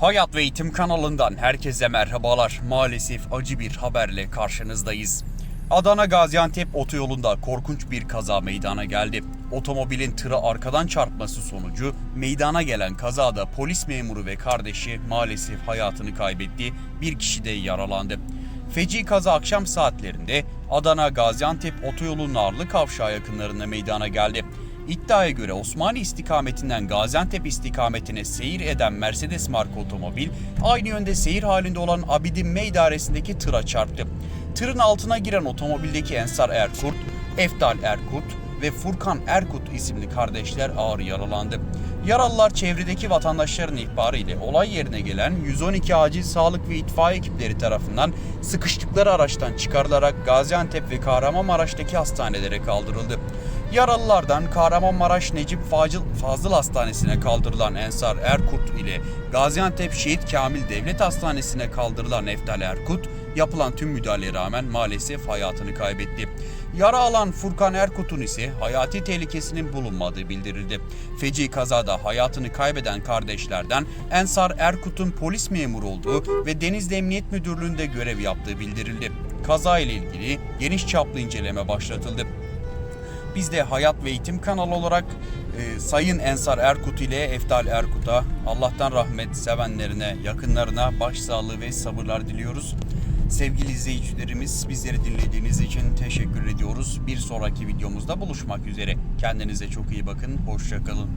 Hayat ve Eğitim kanalından herkese merhabalar. Maalesef acı bir haberle karşınızdayız. Adana Gaziantep otoyolunda korkunç bir kaza meydana geldi. Otomobilin tıra arkadan çarpması sonucu meydana gelen kazada polis memuru ve kardeşi maalesef hayatını kaybetti. Bir kişi de yaralandı. Feci kaza akşam saatlerinde Adana Gaziantep otoyolu Narlı Kavşağı yakınlarında meydana geldi. İddiaya göre Osmaniye istikametinden Gaziantep istikametine seyir eden Mercedes marka otomobil aynı yönde seyir halinde olan Abidin M idaresindeki tıra çarptı. Tırın altına giren otomobildeki Ensar Erkurt, Eftal Erkurt ve Furkan Erkut isimli kardeşler ağır yaralandı. Yaralılar çevredeki vatandaşların ihbarı ile olay yerine gelen 112 acil sağlık ve itfaiye ekipleri tarafından sıkıştıkları araçtan çıkarılarak Gaziantep ve Kahramanmaraş'taki hastanelere kaldırıldı. Yaralılardan Kahramanmaraş Necip Fazıl, Fazıl Hastanesi'ne kaldırılan Ensar Erkurt ile Gaziantep Şehit Kamil Devlet Hastanesi'ne kaldırılan Eftal Erkut yapılan tüm müdahaleye rağmen maalesef hayatını kaybetti. Yara alan Furkan Erkut'un ise hayati tehlikesinin bulunmadığı bildirildi. Feci kazada hayatını kaybeden kardeşlerden Ensar Erkut'un polis memuru olduğu ve Denizli Emniyet Müdürlüğü'nde görev yaptığı bildirildi. Kaza ile ilgili geniş çaplı inceleme başlatıldı. Biz de Hayat ve Eğitim kanalı olarak e, Sayın Ensar Erkut ile Eftal Erkut'a Allah'tan rahmet sevenlerine, yakınlarına başsağlığı ve sabırlar diliyoruz. Sevgili izleyicilerimiz bizleri dinlediğiniz için teşekkür ediyoruz. Bir sonraki videomuzda buluşmak üzere. Kendinize çok iyi bakın. Hoşçakalın.